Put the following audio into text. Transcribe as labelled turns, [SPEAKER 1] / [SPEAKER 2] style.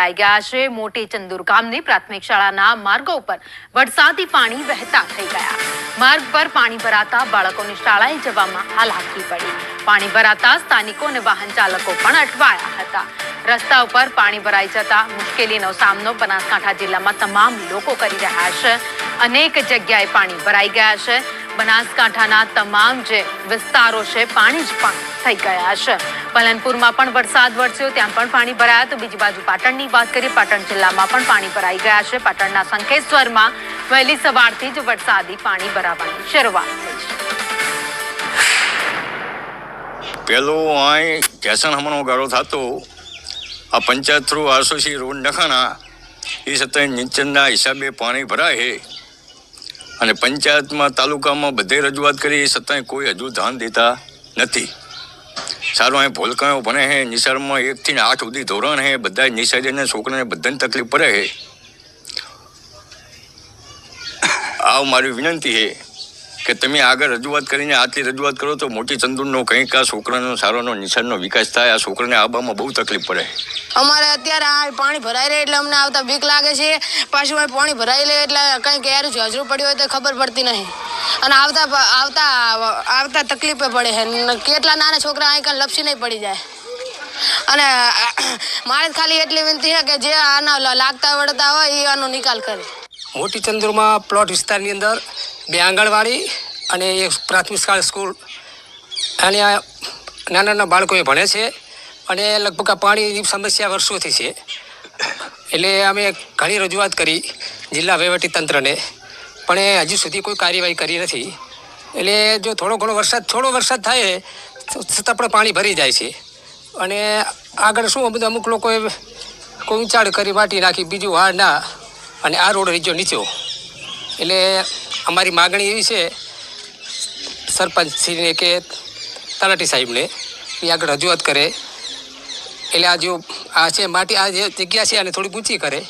[SPEAKER 1] ગયા છે. મોટી ચંદુર ગામની પ્રાથમિક શાળાના માર્ગો ઉપર વરસાદી પાણી વહેતા થઈ ગયા. માર્ગ પર પાણી ભરાતા બાળકોને શાળાએ જવામાં હાલાકી પડી. પાણી ભરાતા સ્થાનિકો અને વાહન પણ અટવાયા હતા. રસ્તા ઉપર પાણી ભરાઈ જતા મુશ્કેલીનો સામનો બનાસકાંઠા જિલ્લામાં તમામ લોકો કરી રહ્યા છે. અનેક જગ્યાએ પાણી ભરાઈ ગયા છે. બનાસકાંઠાના તમામ જે વિસ્તારો છે, પાણી જ પાણી થઈ ગયા છે. પલનપુરમાં પણ વરસાદ વરસ્યો, ત્યાં પણ પાણી ભરાયા તો બીજી બાજુ પાટણની વાત કરીએ, પાટણ જિલ્લામાં પણ પાણી ભરાઈ ગયા છે. પાટણના સંકેશ્વરમાં વહેલી સવારથી જ વરસાદી પાણી ભરાવાની શરૂઆત
[SPEAKER 2] પેલું અહીં કેસન હમણો ગાળો થતો, આ પંચાયત થ્રુ આરસોસી રોડ નખાના એ સત્ય નીચેના હિસાબે પાણી ભરાય છે. અને પંચાયતમાં તાલુકામાં બધે રજૂઆત કરી, એ છતાંય કોઈ હજુ ધ્યાન દેતા નથી. સારું, અહીં ભોલકાઓ ભણે છે નિશાળમાં એકથી આઠ સુધી ધોરણ છે બધા નિસર્જને છોકરાને બધાને તકલીફ પડે છે આ મારી વિનંતી છે કે તમે આગળ રજૂઆત કરીને આટલી રજૂઆત કરો તો મોટી ચંદુરનો કંઈક આ છોકરાનો સારોનો નિશાનનો વિકાસ થાય. આ છોકરાને આવવામાં બહુ તકલીફ પડે.
[SPEAKER 3] અમારે અત્યારે આ પાણી ભરાઈ રહે એટલે અમને આવતા બીક લાગે છે. પાછું પાણી ભરાઈ લે એટલે કંઈ ક્યારે ઝાઝરું પડ્યું હોય તો ખબર પડતી નહીં. અને આવતા આવતા આવતા તકલીફે પડે છે. કેટલા નાના છોકરા અહીં કાંઈ લપસી નહીં પડી જાય. અને મારે ખાલી એટલી વિનંતી છે કે જે આના લાગતા વળતા હોય એ આનો નિકાલ કરે.
[SPEAKER 4] મોટી ચંદુરમાં પ્લોટ વિસ્તારની અંદર બે આંગણવાડી અને એક પ્રાથમિક શાળા સ્કૂલ અને નાના નાના બાળકોએ ભણે છે અને લગભગ આ પાણીની સમસ્યા વર્ષોથી છે. એટલે અમે ઘણી રજૂઆત કરી જિલ્લા વહીવટી તંત્રને. પણ એ હજુ સુધી કોઈ કાર્યવાહી કરી નથી. એટલે જો થોડો ઘણો વરસાદ, થોડો વરસાદ થાય તો પણ પાણી ભરી જાય છે. અને આગળ શું, બધું અમુક લોકોએ કોઈ ઊંચાડ કરી માટી નાખી, બીજું હા ના. અને આ રોડ રીજો નીચો. એટલે અમારી માગણી એવી છે, સરપંચશ્રીને કે તલાટી સાહેબને એ આગળ રજૂઆત કરે. એટલે આ જો આ છે, માટી આ જે જગ્યા છે, આને થોડી ઊંચી કરે.